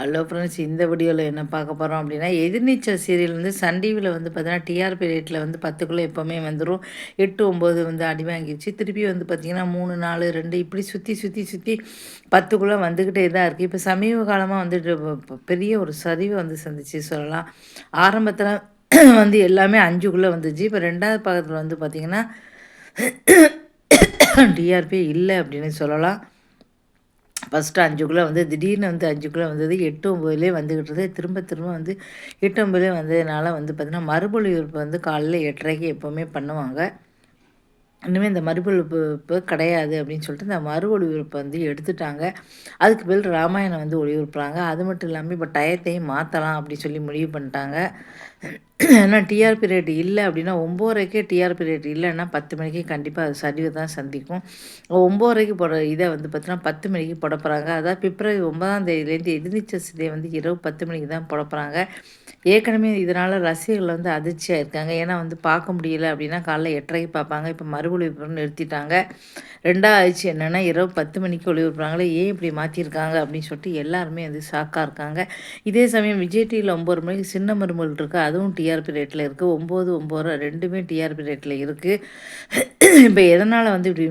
Hello friends இந்த வீடியோவில் என்ன பார்க்க போகிறோம் அப்படின்னா எதிர்நீச்சல் சீரியல் வந்து சன் டிவியில் வந்து பார்த்தீங்கன்னா டிஆர்பி ரேட்டில் வந்து பத்துக்குள்ளே எப்போவுமே வந்துடும் எட்டு ஒம்பது வந்து அடி வாங்கிடுச்சு திருப்பி வந்து பார்த்திங்கன்னா மூணு நாலு ரெண்டு இப்படி சுற்றி சுற்றி சுற்றி பத்துக்குள்ளே வந்துக்கிட்டே தான் இருக்குது இப்போ சமீப காலமாக வந்துட்டு பெரிய ஒரு சரிவை வந்து சந்திச்சு சொல்லலாம். ஆரம்பத்தில் வந்து எல்லாமே அஞ்சுக்குள்ளே வந்துச்சு. இப்போ ரெண்டாவது பக்கத்தில் வந்து பார்த்திங்கன்னா டிஆர்பி இல்லை அப்படின்னு சொல்லலாம். ஃபஸ்ட்டு அஞ்சுக்குள்ளே வந்து திடீர்னு வந்து அஞ்சு கிலோ வந்தது எட்டு ஒம்பதுலேயே வந்துக்கிட்டு திரும்ப திரும்ப வந்து எட்டு ஒம்பதுலேயே வந்ததுனால வந்து பார்த்திங்கன்னா மறுபொழிவுறுப்பு வந்து காலையில் எட்டரைக்கு எப்போவுமே பண்ணுவாங்க. இனிமேல் இந்த மறுபொழிப்பு கிடையாது அப்படின்னு சொல்லிட்டு இந்த மறு ஒளிபரப்பை வந்து எடுத்துட்டாங்க. அதுக்கு பேர் ராமாயணம் வந்து ஒளிபரப்புறாங்க. அது மட்டும் இல்லாமல் இப்போ டயத்தையும் மாற்றலாம் அப்படின்னு சொல்லி முடிவு பண்ணிட்டாங்க. ஏன்னா டிஆர்பி ரேட் இல்லை அப்படின்னா ஒம்போரைக்கே டிஆர்பி ரேட் இல்லைன்னா பத்து மணிக்கு கண்டிப்பாக அது சரிவை தான் சந்திக்கும். ஒம்போரைக்கு போட இதை வந்து பார்த்தீங்கன்னா பத்து மணிக்கு போடப்போகிறாங்க அதாவது பிப்ரவரி ஒன்பதாம் தேதியிலேருந்து எதிர்நீச்சல் சிதையை வந்து இரவு பத்து மணிக்கு தான் போடப்போகிறாங்க ஏற்கனவே இதனால் ரசிகர்கள் வந்து அதிர்ச்சியாக இருக்காங்க. ஏன்னா வந்து பார்க்க முடியல அப்படின்னா காலைல எட்டரைக்கு பார்ப்பாங்க. இப்போ மறு ஒளிபரப்பு நிறுத்திட்டாங்க. ரெண்டாவது ஆயிடுச்சு. என்னென்னா இரவு பத்து மணிக்கு ஒளிபரப்புறாங்களே. ஏன் இப்படி மாற்றிருக்காங்க அப்படின்னு சொல்லிட்டு எல்லாருமே வந்து ஷாக்காக இருக்காங்க. இதே சமயம் விஜய் டிவியில் ஒம்பது மணிக்கு சின்ன மருமகள் இருக்குது அதுவும் டிஆர்பி ரேட்டில் இருக்குது ஒம்பது ஒம்பது ரெண்டுமே டிஆர்பி ரேட்டில் இருக்குது இப்போ எதனால் வந்து இப்படி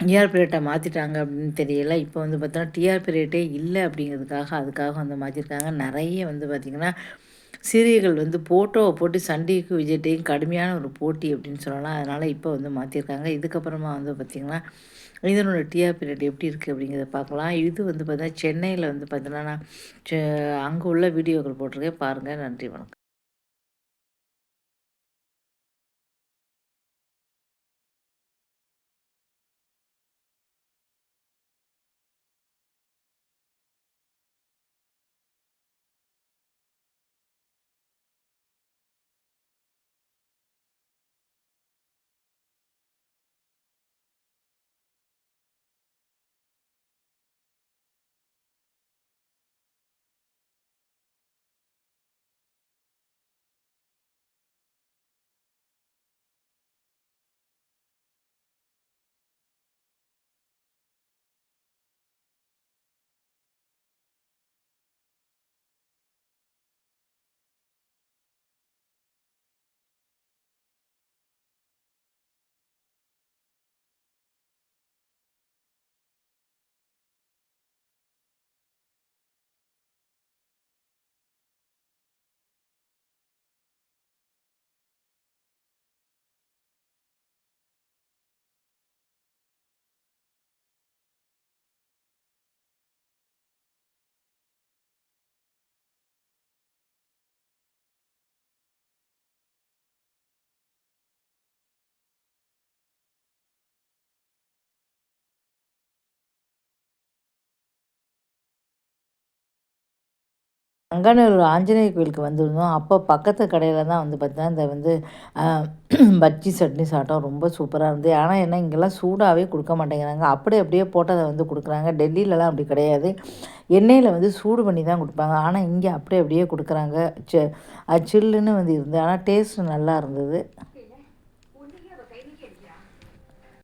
டிஆர்பி ரேட்டை மாற்றிட்டாங்க அப்படின்னு தெரியல. இப்போ வந்து பார்த்தோன்னா டிஆர்பி ரேட்டே இல்லை அப்படிங்கிறதுக்காக அதுக்காக வந்து மாற்றிருக்காங்க நிறைய வந்து பார்த்திங்கன்னா சீரியல்கள் வந்து ஃபோட்டோவை போட்டு சண்டைக்கும் விஜய்டையும் கடுமையான ஒரு போட்டி அப்படின்னு சொல்லலாம். அதனால் இப்போ வந்து மாற்றிருக்காங்க இதுக்கப்புறமா வந்து பார்த்திங்கன்னா இதனோட டிஆர்பி ரேட் எப்படி இருக்குது அப்படிங்கிறத பார்க்கலாம். இது வந்து பார்த்தீங்கன்னா சென்னையில் வந்து பார்த்தீங்கன்னா அங்கே உள்ள வீடியோக்கள் போட்டிருக்கேன். பாருங்கள் நன்றி வணக்கம். அங்கானூர் ஆஞ்சநேயர் கோயிலுக்கு வந்திருந்தோம். அப்போ பக்கத்து கடையில் தான் வந்து பார்த்தீங்கன்னா இந்த வந்து பஜ்ஜி சட்னி சாப்பிட்டோம். ரொம்ப சூப்பராக இருந்தது. ஆனால் என்ன இங்கெல்லாம் சூடாகவே கொடுக்க மாட்டேங்கிறாங்க. அப்படியே அப்படியே போட்டதை வந்து கொடுக்குறாங்க. டெல்லியிலலாம் அப்படி கிடையாது. எண்ணெயில் வந்து சூடு பண்ணி தான் கொடுப்பாங்க. ஆனால் இங்கே அப்படியே அப்படியே கொடுக்குறாங்க. சில்லுன்னு வந்து இருந்தது. ஆனால் டேஸ்ட் நல்லா இருந்தது.